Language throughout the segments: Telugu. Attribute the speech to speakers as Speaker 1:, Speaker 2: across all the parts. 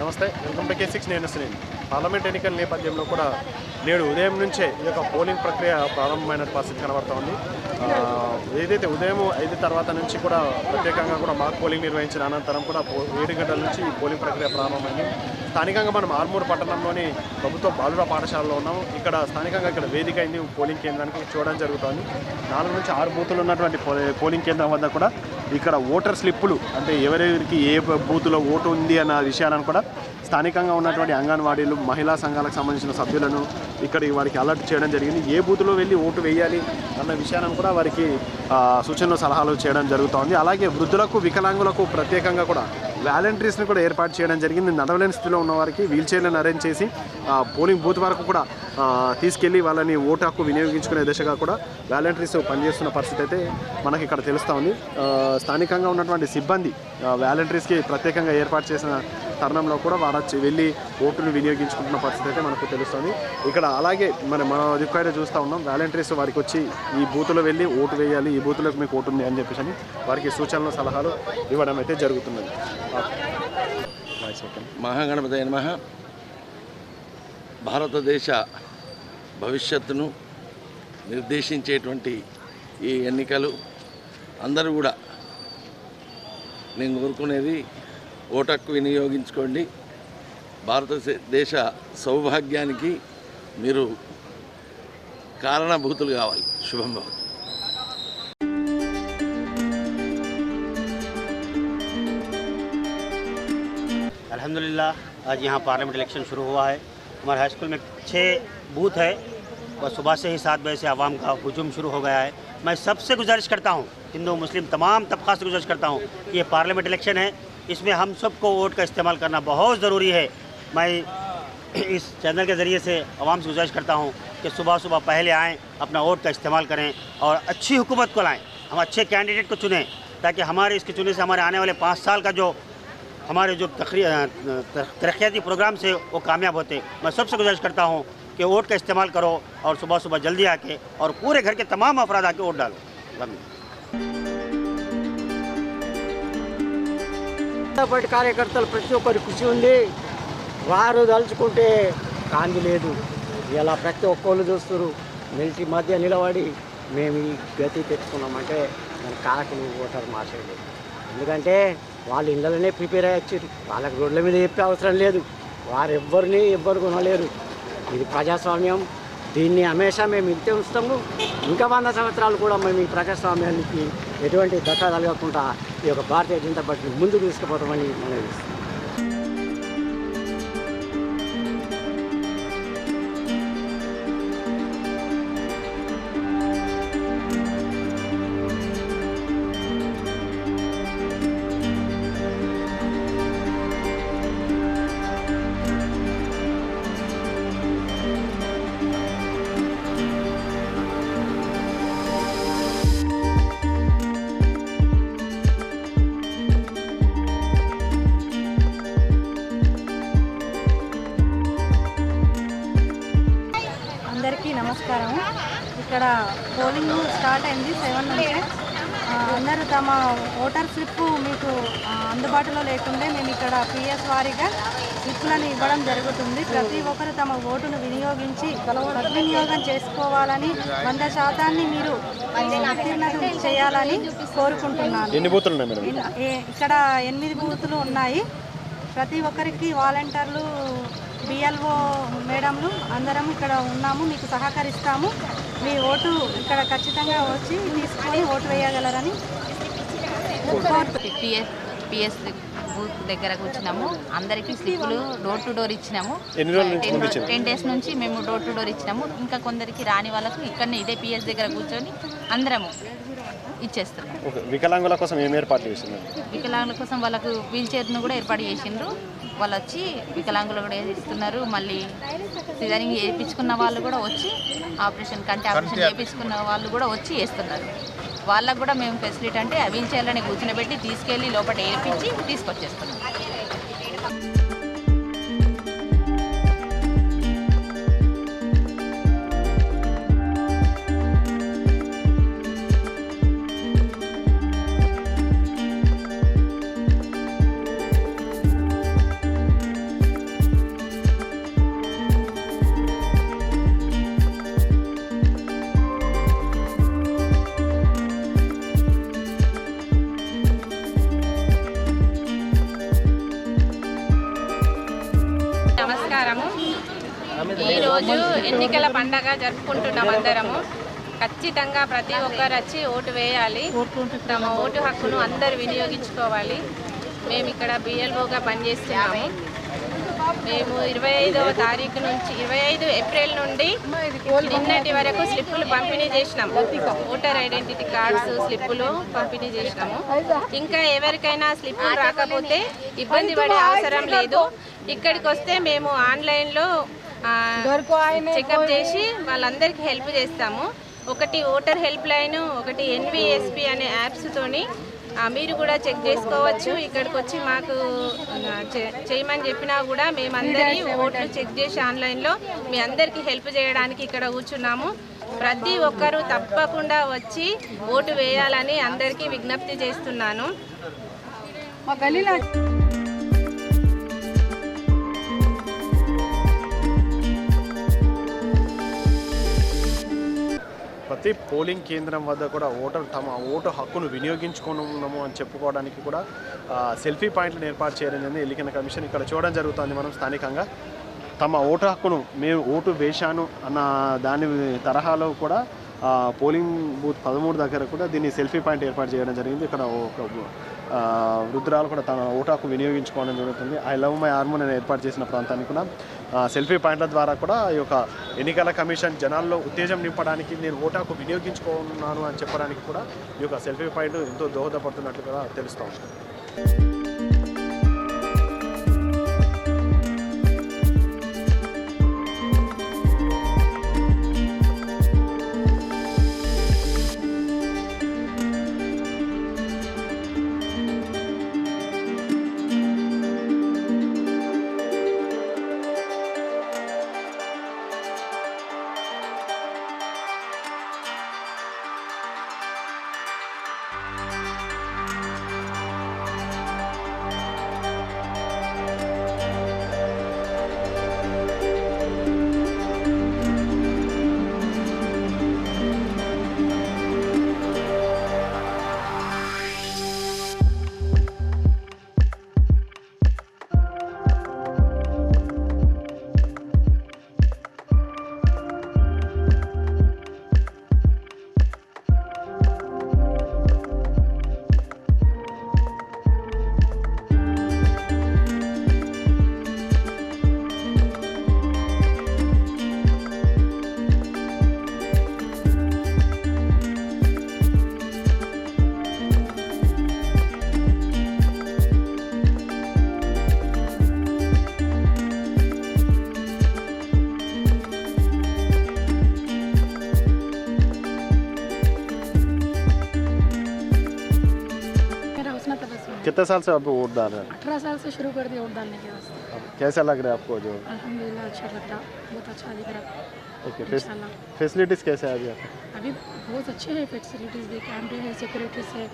Speaker 1: నమస్తే వెల్కమ్ టు కే సిక్స్ నేను సునీల్. పార్లమెంట్ ఎన్నికల నేపథ్యంలో కూడా నేడు ఉదయం నుంచే ఈ యొక్క పోలింగ్ ప్రక్రియ ప్రారంభమైన పరిస్థితి కనబడతా ఉంది. ఏదైతే ఉదయం ఐదు తర్వాత నుంచి కూడా ప్రత్యేకంగా కూడా మాక్ పోలింగ్ నిర్వహించిన అనంతరం కూడా పో- ఏడు గంటల నుంచి పోలింగ్ ప్రక్రియ ప్రారంభమైంది. స్థానికంగా మనం ఆర్మూర్ పట్టణంలోని ప్రభుత్వ బాలుర పాఠశాలలో ఉన్నాం ఇక్కడ స్థానికంగా ఇక్కడ వేదిక అయింది. పోలింగ్ కేంద్రానికి చూడడం జరుగుతుంది. నాలుగు నుంచి ఆరు బూతులు ఉన్నటువంటి పో- పోలింగ్ కేంద్రం వద్ద కూడా ఇక్కడ ఓటర్ స్లిప్పులు అంటే ఎవరెవరికి ఏ బూతులో ఓటు ఉంది అన్న విషయాలను కూడా స్థానికంగా ఉన్నటువంటి అంగన్వాడీలు మహిళా సంఘాలకు సంబంధించిన సభ్యులను ఇక్కడికి వారికి అలర్ట్ చేయడం జరిగింది. ఏ బూత్లో వెళ్ళి ఓటు వేయాలి అన్న విషయాన్ని కూడా వారికి సూచనలు సలహాలు చేయడం జరుగుతోంది. అలాగే వృద్ధులకు వికలాంగులకు ప్రత్యేకంగా కూడా వాలంటీర్స్ని కూడా ఏర్పాటు చేయడం జరిగింది. నడవలేని స్థితిలో ఉన్న వారికి వీల్ చైర్లను అరేంజ్ చేసి పోలింగ్ బూత్ వరకు కూడా తీసుకెళ్ళి తీసుకెళ్ళి వాళ్ళని ఓటు హక్కు వినియోగించుకునే దిశగా కూడా వాలంటీర్స్ పనిచేస్తున్న పరిస్థితి అయితే మనకి ఇక్కడ తెలుస్తూ ఉంది స్థానికంగా ఉన్నటువంటి సిబ్బంది వాలంటీర్స్కి ప్రత్యేకంగా ఏర్పాటు చేసిన తరుణంలో కూడా వారు వెళ్ళి ఓటును వినియోగించుకుంటున్న పరిస్థితి అయితే మనకు తెలుస్తుంది. ఇక్కడ అలాగే మన మన దిక్కు చూస్తూ ఉన్నాం. వాలంటీర్స్ వారికి వచ్చి ఈ బూతులో వెళ్ళి ఓటు వేయాలి ఈ బూతులకు మీకు ఓటు ఉంది అని చెప్పేసి అని వారికి సూచనలు సలహాలు ఇవ్వడం అయితే జరుగుతున్నది.
Speaker 2: మహాగణపతి నమ. భారతదేశ భవిష్యత్తును నిర్దేశించేటువంటి ఈ ఎన్నికలు అందరూ కూడా నేను కోరుకునేది ఓటక్కు వినియోగించుకోండి భారతదేశ సౌభాగ్యానికి మీరు కారణభూతులు కావాలి శుభం భవతు
Speaker 3: अल्हम्दुलिल्लाह आज यहाँ पार्लियामेंट इलेक्शन शुरू हुआ है हमारे हाई स्कूल में छः बूथ है और सुबह से ही सात बजे से आवाम का हजूम शुरू हो गया है मैं सबसे गुजारिश करता हूँ हिंदू मुस्लिम तमाम तबका से गुजारिश करता हूँ कि ये पार्लियामेंट इलेक्शन है इसमें हम सबको वोट का इस्तेमाल करना बहुत ज़रूरी है। मैं इस चैनल के ज़रिए से आवाम से गुजारिश करता हूँ कि सुबह सुबह पहले आएँ, अपना वोट का इस्तेमाल करें और अच्छी हुकूमत को लाएँ। हम अच्छे कैंडिडेट को चुनें ताकि हमारे इसके चुने से हमारे आने वाले पाँच साल का जो हमारे जो तरक्याती प्रोग्राम से वो कामयाब होते। मैं सबसे गुजारिश करता हूँ कि वोट का इस्तेमाल करो और सुबह सुबह जल्दी आके और पूरे घर के तमाम अफराद आके वोट डालो। धन्यवाद।
Speaker 4: పార్టీ కార్యకర్తలు ప్రతి ఒక్కరి కృషి ఉంది. వారు తలుచుకుంటే కాంతి లేదు. ఇలా ప్రతి ఒక్కళ్ళు చూస్తారు మిలిటరీ మధ్య నిలబడి మేము ఈ గతి తెచ్చుకున్నామంటే మన కారకులు ఓటర్ మార్చండి ఎందుకంటే వాళ్ళు ఇళ్ళలోనే ప్రిపేర్ అయ్యొచ్చారు వాళ్ళకి రోడ్ల మీద చెప్పే అవసరం లేదు. వారు ఎవ్వరిని ఎవ్వరు కొనలేరు. ఇది ప్రజాస్వామ్యం. దీన్ని హమేషా మేము ఇంతే ఉంచుతాము. ఇంకా వంద సంవత్సరాలు కూడా మేము ఈ ప్రజాస్వామ్యానికి ఎటువంటి దక్క కలగకుండా ఈ యొక్క భారతీయ జనతా పార్టీని ముందుకు తీసుకుపోతామని మనం
Speaker 5: ఇక్కడ పోలింగ్ స్టార్ట్ అయింది సెవెన్ నుంచి. అందరూ తమ ఓటర్ స్లిప్ మీకు అందుబాటులో లేకుండే మేము ఇక్కడ పిఎస్ వారీగా స్లిప్లను ఇవ్వడం జరుగుతుంది. ప్రతి ఒక్కరు తమ ఓటును వినియోగించి సద్వినియోగం చేసుకోవాలని వంద శాతాన్ని మీరు ఉత్తీర్ణత చేయాలని కోరుకుంటున్నాను. ఇక్కడ ఎనిమిది బూతులు ఉన్నాయి. ప్రతి ఒక్కరికి వాలంటీర్లు బిఎల్ఓ మేడంలు అందరం ఇక్కడ ఉన్నాము మీకు సహకరిస్తాము. మీ ఓటు ఇక్కడ ఖచ్చితంగా వచ్చి తీసుకొని ఓటు వేయగలరని.
Speaker 6: పిఎస్ పిఎస్ బూత్ దగ్గర కూర్చున్నాము. అందరికీ స్లిప్పులు డోర్ టు డోర్ ఇచ్చినాము. టెన్ డేస్ నుంచి మేము డోర్ టు డోర్ ఇచ్చినాము. ఇంకా కొందరికి రాని వాళ్ళకు ఇక్కడనే ఇదే పిఎస్ దగ్గర కూర్చొని అందరము ఇచ్చేస్తున్నాం
Speaker 1: ఓకే వికలాంగుల కోసం ఏం ఏర్పాట్లు చేస్తున్నారు?
Speaker 6: వికలాంగుల కోసం వాళ్ళకు వీల్ చైర్ను కూడా ఏర్పాటు చేసిండ్రు. వాళ్ళు వచ్చి వికలాంగులు కూడా ఇస్తున్నారు. మళ్ళీ సిజరింగ్ చేయించుకున్న వాళ్ళు కూడా వచ్చి ఆపరేషన్ కంటి ఆపరేషన్ చేయించుకున్న వాళ్ళు కూడా వచ్చి వేస్తున్నారు. వాళ్ళకు కూడా మేము ఫెసిలిటీ అంటే వీల్ చైర్లని కూర్చుని తీసుకెళ్ళి లోపల వేయించి తీసుకొచ్చేస్తున్నాం.
Speaker 7: ఈరోజు ఎన్నికల పండగ జరుపుకుంటున్నాం అందరము. ఖచ్చితంగా ప్రతి ఒక్కరు వచ్చి ఓటు వేయాలి. తమ ఓటు హక్కును అందరు వినియోగించుకోవాలి. మేము ఇక్కడ బిఎల్ఓగా పనిచేస్తున్నాము. మేము ఇరవై ఐదవ తారీఖు నుంచి ఇరవై ఐదు ఏప్రిల్ నుండి నిన్నటి వరకు స్లిప్పులు పంపిణీ చేసినాము ఓటర్ ఐడెంటిటీ కార్డ్స్ స్లిప్పులు పంపిణీ చేసినాము. ఇంకా ఎవరికైనా స్లిప్పులు రాకపోతే ఇబ్బంది పడే అవసరం లేదు. ఇక్కడికి వస్తే మేము ఆన్లైన్లో చెకప్ చేసి వాళ్ళందరికీ హెల్ప్ చేస్తాము. ఒకటి ఓటర్ హెల్ప్ లైన్ ఒకటి ఎన్విఎస్పి అనే యాప్స్ తోని ఆ, మీరు కూడా చెక్ చేసుకోవచ్చు. ఇక్కడికి వచ్చి మాకు చేయమని చెప్పినా కూడా మేమందరి ఓట్లు చెక్ చేసి ఆన్లైన్లో మీ అందరికీ హెల్ప్ చేయడానికి ఇక్కడ కూర్చున్నాము. ప్రతి ఒక్కరూ తప్పకుండా వచ్చి ఓటు వేయాలని అందరికీ విజ్ఞప్తి చేస్తున్నాను.
Speaker 5: మా గల్లీలో
Speaker 1: ప్రతి పోలింగ్ కేంద్రం వద్ద కూడా ఓటర్ తమ ఓటు హక్కును వినియోగించుకున్నాము అని చెప్పుకోవడానికి కూడా సెల్ఫీ పాయింట్లను ఏర్పాటు చేయడం జరిగింది. ఎన్నికల కమిషన్ ఇక్కడ చూడడం జరుగుతుంది మనం స్థానికంగా. తమ ఓటు హక్కును మేము ఓటు వేశాను అన్న దాని తరహాలో కూడా పోలింగ్ బూత్ పదమూడు దగ్గర కూడా దీన్ని సెల్ఫీ పాయింట్ ఏర్పాటు చేయడం జరిగింది. ఇక్కడ ఒక వృద్ధురాలు కూడా తన ఓటు హక్కు వినియోగించుకోవడం జరుగుతుంది. ఐ లవ్ మై ఆర్మోన్ అని ఏర్పాటు చేసిన ప్రాంతానికి కూడా సెల్ఫీ పాయింట్ల ద్వారా కూడా ఈ యొక్క ఎన్నికల కమిషన్ జనాల్లో ఉత్తేజం నింపడానికి నేను ఓటాకు వినియోగించుకున్నాను అని చెప్పడానికి కూడా ఈ యొక్క సెల్ఫీ పాయింట్ ఎంతో దోహదపడుతున్నట్లు కూడా తెలుస్తూ
Speaker 8: ఉంటుంది
Speaker 1: कितने साल से आप वोट डाल रहे हैं?
Speaker 8: अठारह साल से शुरू कर दिया वोट डालने के वास्ते
Speaker 1: कैसा लग रहा है आपको जो?
Speaker 8: अल्हम्दुलिल्लाह अच्छा लग रहा बहुत अच्छा दिख रहा
Speaker 1: ओके फैसिलिटीज़ कैसे है अभी आपको?
Speaker 8: अभी बहुत अच्छे हैं फैसिलिटीज़ भी। कैमरे हैं सिक्योरिटीज़ है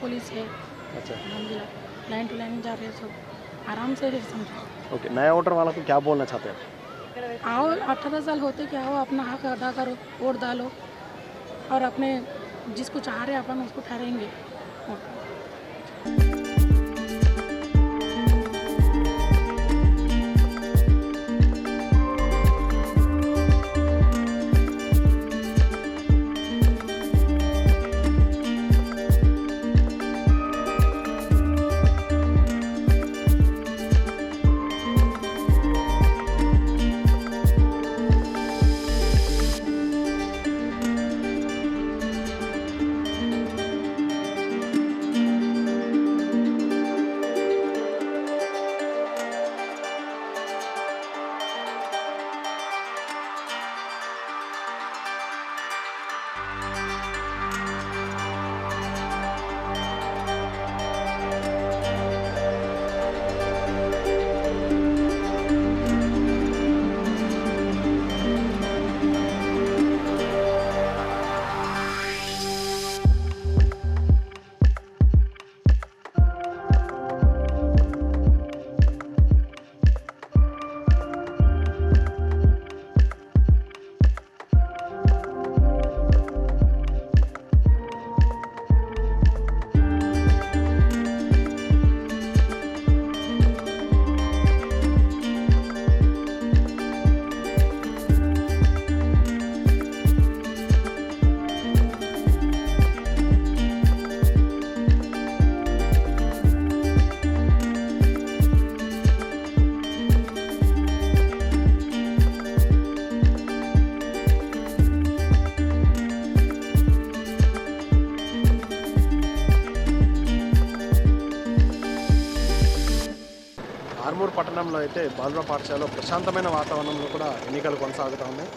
Speaker 8: पुलिस है।
Speaker 1: अच्छा।
Speaker 8: अल्हम्दुलिल्लाह। लाइन टू लाइन जा रहे हैं सब। आराम से है समझो।
Speaker 1: ओके नया वोटर वाला को क्या बोलना चाहते हैं?
Speaker 8: आओ अठारह साल होते क्या हो? अपना हक अदा करो वोट डालो। और अपने जिसको चाह रहे अपन उसको ठहरेंगे
Speaker 1: ఆర్మూర్ అయితే బాలుర పాఠశాలలో ప్రశాంతమైన వాతావరణంలో కూడా ఎన్నికలు కొనసాగుతూ ఉన్నాయి.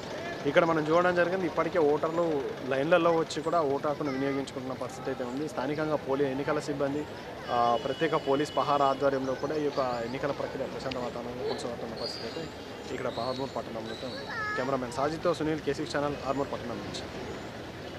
Speaker 1: ఇక్కడ మనం చూడడం జరిగింది ఇప్పటికే ఓటర్లు లైన్లలో వచ్చి కూడా ఓటు హక్కును వినియోగించుకుంటున్న పరిస్థితి అయితే ఉంది. స్థానికంగా పోలీ ఎన్నికల సిబ్బంది ప్రత్యేక పోలీస్ పహార ఆధ్వర్యంలో కూడా ఈ యొక్క ఎన్నికల ప్రక్రియ ప్రశాంత వాతావరణంలో కొనసాగుతున్న పరిస్థితి అయితే ఇక్కడ ఆర్మూర్ పట్టణంలో అయితే ఉంది. కెమెరామెన్ సాజితో సునీల్ కేసీ ఛానల్ ఆర్మూర్ పట్టణం నుంచి.